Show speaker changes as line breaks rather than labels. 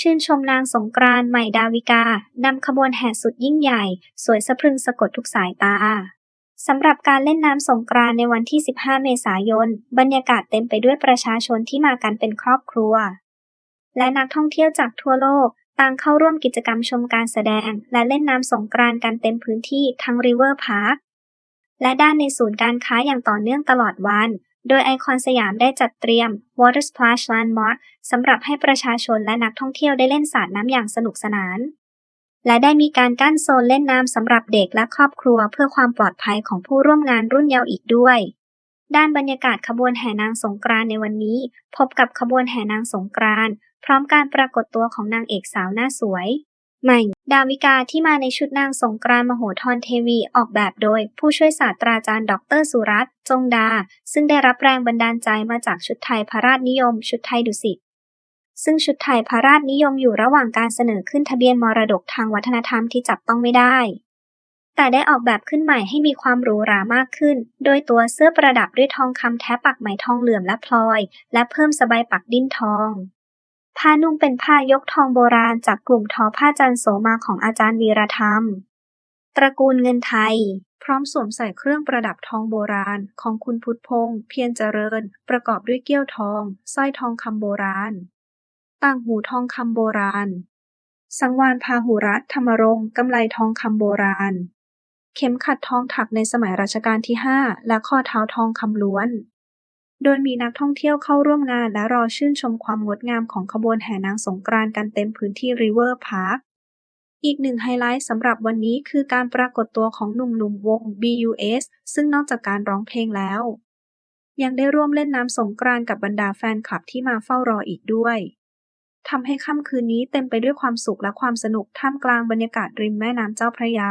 ชื่นชมนางสงกรานต์ใหม่ดาวิกา นำขบวนแห่สุดยิ่งใหญ่ สวยสะพรึงสะกดทุกสายตาสำหรับการเล่นน้ำสงกรานต์ในวันที่ 15 เมษายน บรรยากาศเต็มไปด้วยประชาชนที่มากันเป็นครอบครัว และนักท่องเที่ยวจากทั่วโลกต่างเข้าร่วมกิจกรรมชมการแสดง และเล่นน้ำสงกรานต์กันเต็มพื้นที่ทั้งริเวอร์พาร์คและด้านในศูนย์การค้าอย่างต่อเนื่องตลอดวัน โดยไอคอนสยามได้จัดเตรียม Water Splash Landmark สำหรับให้ประชาชนและนักท่องเที่ยวได้เล่นสาดน้ำอย่างสนุกสนาน และได้มีการกั้นโซนเล่นน้ำสำหรับเด็กและครอบครัวเพื่อความปลอดภัยของผู้ร่วมงานรุ่นเยาว์อีกด้วย ด้านบรรยากาศขบวนแห่นางสงกรานในวันนี้ พบกับขบวนแห่นางสงกรานพร้อมการปรากฏตัวของนางเอกสาวหน้าสวย ใหม่ ดาวิกาที่มาในชุดนางสงกรานมโหธรเทวีออกแบบโดย ผู้ช่วยศาสตราจารย์ ดรสุรัตน์จงดา ซึ่งได้รับแรงบันดาลใจมาจากชุดไทยพระราชนิยม ชุดไทยดุสิตซึ่งชุดไทยพระราชนิยมอยู่ระหว่างการเสนอขึ้นทะเบียนมรดกทางวัฒนธรรมที่จับต้องไม่ได้ แต่ได้ออกแบบขึ้นใหม่ให้มีความหรูหรามากขึ้น โดยตัวเสื้อประดับด้วยทองคำแท้ปักไหมทองเหลื่อมและพลอย และเพิ่มสบายปักดิ้นทอง ผ้านุ่งเป็นผ้ายกทองโบราณจากกลุ่มทอผ้าจันโสมาของอาจารย์วีรธรรม ตระกูลเงินไทย
พร้อมสวมใส่เครื่องประดับทองโบราณของคุณพุทธพงษ์เพียรเจริญ ประกอบด้วยเกี้ยวทองสร้อยทองคำโบราณ ต่างหูทองคำโบราณ สังวานพาหุรัตธรรมรงค์กำไลทองคำโบราณ เข็มขัดทองถักในสมัยรัชกาลที่ 5 และข้อเท้าทองคำล้วน โดยมีนักท่องเที่ยวเข้าร่วมงานและรอชื่นชมความงดงามของขบวนแห่นางสงกรานต์กันเต็มพื้นที่ริเวอร์พาร์ค อีกหนึ่งไฮไลท์สำหรับวันนี้คือการปรากฏตัวของหนุ่มๆวง BUS ซึ่งนอกจากการร้องเพลงแล้ว ยังได้ร่วมเล่นน้ำสงกรานต์กับบรรดาแฟนคลับที่มาเฝ้ารออีกด้วยทำให้ค่ำคืนนี้เต็มไปด้วยความสุขและความสนุกท่ามกลางบรรยากาศริมแม่น้ำเจ้าพระยา